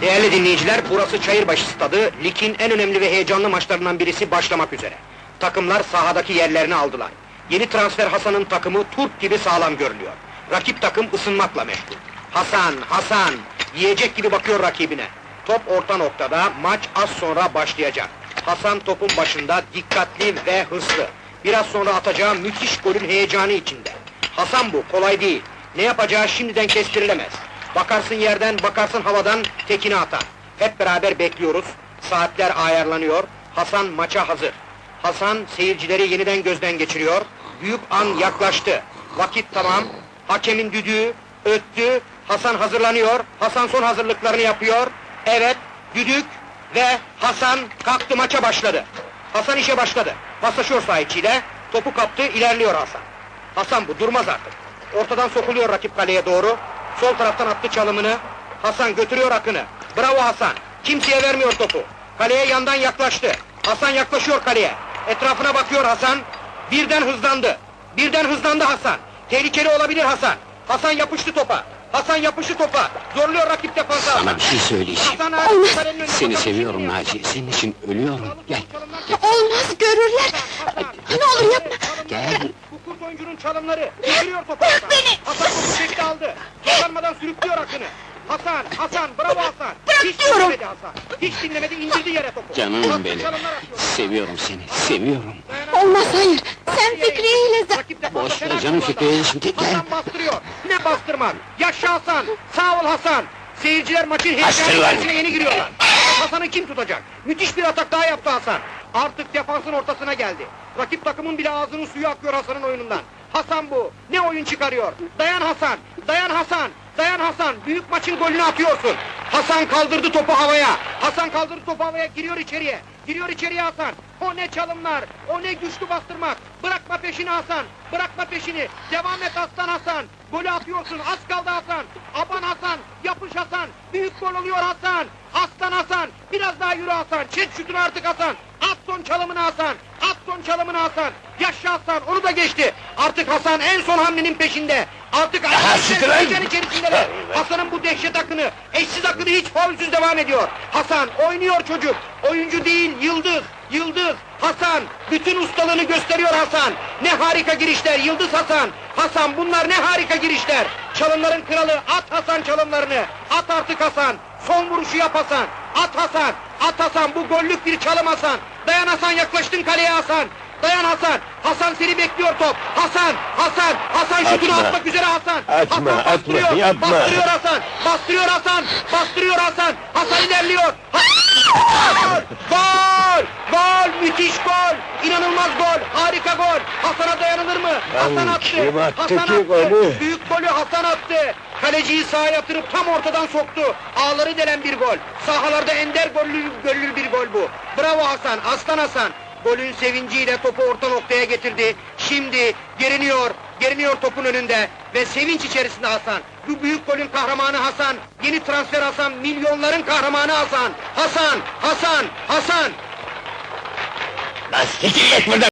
Değerli dinleyiciler, burası Çayırbaşı Stadı, ligin en önemli ve heyecanlı maçlarından birisi başlamak üzere. Takımlar sahadaki yerlerini aldılar. Yeni transfer Hasan'ın takımı turp gibi sağlam görünüyor. Rakip takım ısınmakla meşgul. Hasan, Hasan, yiyecek gibi bakıyor rakibine. Top orta noktada, maç az sonra başlayacak. Hasan topun başında, dikkatli ve hızlı. Biraz sonra atacağı müthiş golün heyecanı içinde. Hasan bu, kolay değil. Ne yapacağı şimdiden kestirilemez. Bakarsın yerden, bakarsın havadan, tekini atar. Hep beraber bekliyoruz. Saatler ayarlanıyor. Hasan maça hazır. Hasan seyircileri yeniden gözden geçiriyor. Büyük an yaklaştı. Vakit tamam. Hakemin düdüğü öttü. Hasan hazırlanıyor. Hasan son hazırlıklarını yapıyor. Evet, düdük ve Hasan kalktı maça başladı. Hasan işe başladı. Paslaşıyor sağ içiyle. Topu kaptı, ilerliyor Hasan. Hasan bu, durmaz artık. Ortadan sokuluyor rakip kaleye doğru. Sol taraftan attı çalımını. Hasan götürüyor Akın'ı. Bravo Hasan. Kimseye vermiyor topu. Kaleye yandan yaklaştı. Hasan yaklaşıyor kaleye. Etrafına bakıyor Hasan. Birden hızlandı. Birden hızlandı Hasan. Tehlikeli olabilir Hasan. Hasan yapıştı topa. Hasan yapıştı topa. Zorluyor rakip defansı. Sana bir şey söyleyeceğim. Hasan abi, kalenin önüne Seni seviyorum Naciye, senin için ölüyorum. Gel, Olmaz görürler. Ne olur yapma. gel. Bu kurt oyuncunun çalımları. Getiriyor topu Hasan. beni! Hasan topu çekti aldı. Sürüklüyor Akın'ı. Hasan, Hasan, bravo Hasan. Bırak Hiç diyorum. dinlemedi Hasan. Hiç dinlemedi, indirdi yere topu. Canım benim. Seviyorum seni, seviyorum. Olmaz hayır. Sen Fikriye ile Boş ver canım kullandı. Fikriye, şimdi gel. Hasan bastırıyor. Ne bastırmak? Yaşa Hasan. Sağ ol Hasan. Seyirciler maçın heyecanı içerisine yeni giriyorlar. Hasan'ı kim tutacak? Müthiş bir atak daha yaptı Hasan. Artık defansın ortasına geldi. Rakip takımın bile ağzının suyu akıyor Hasan'ın oyunundan. Hasan bu. Ne oyun çıkarıyor? Dayan Hasan. Dayan Hasan. Dayan Hasan. Büyük maçın golünü atıyorsun. Hasan kaldırdı topu havaya. Hasan kaldırdı topu havaya. Giriyor içeriye. Giriyor içeriye Hasan. O ne çalımlar. O ne güçlü bastırmak. Bırakma peşini Hasan. Bırakma peşini. Devam et Aslan Hasan. Golü atıyorsun. Az kaldı Hasan. Aban Hasan. Yapış Hasan. Büyük gol oluyor Hasan. Aslan Hasan. Biraz daha yürü Hasan. Çek şutunu artık Hasan. At son çalımını Hasan. At son çalımını Hasan. Yaşa Hasan. Onu da geçti. Artık Hasan en son hamlenin peşinde. Artık heyecan içerisindeler. Hasan'ın bu dehşet akını, eşsiz akını hiç faulsüz devam ediyor. Hasan oynuyor çocuk. Oyuncu değil, yıldız. Yıldız, Hasan, bütün ustalığını gösteriyor Hasan. Ne harika girişler, Yıldız Hasan. Hasan bunlar ne harika girişler. Çalımların kralı, at Hasan çalımlarını. At artık Hasan. Son vuruşu yap Hasan. At Hasan. At Hasan, bu gollük bir çalım Hasan. Dayan Hasan, yaklaştın kaleye Hasan. Dayan Hasan. Hasan seni bekliyor top. Hasan, Hasan, Hasan şutunu Atma. atmak üzere Hasan. Atma, Hasan atma, bastırıyor, yapma. Bastırıyor Hasan. Bastırıyor Hasan. Bastırıyor Hasan. Hasan ilerliyor. Ha- Gol! Gol! Müthiş gol! İnanılmaz gol! Harika gol! Hasan'a dayanılır mı? Hasan attı! kim attı Hasan ki attı! golü? Büyük golü Hasan attı! Kaleciyi sahaya yatırıp tam ortadan soktu. Ağları delen bir gol. Sahalarda ender gollü, gollü bir gol bu. Bravo Hasan, aslan Hasan. Golün sevinciyle topu orta noktaya getirdi. Şimdi geriniyor, geriniyor topun önünde ve sevinç içerisinde Hasan. Bu büyük golün kahramanı Hasan. Yeni transfer Hasan, milyonların kahramanı Hasan. Hasan, Hasan, Hasan. Lan siktir git!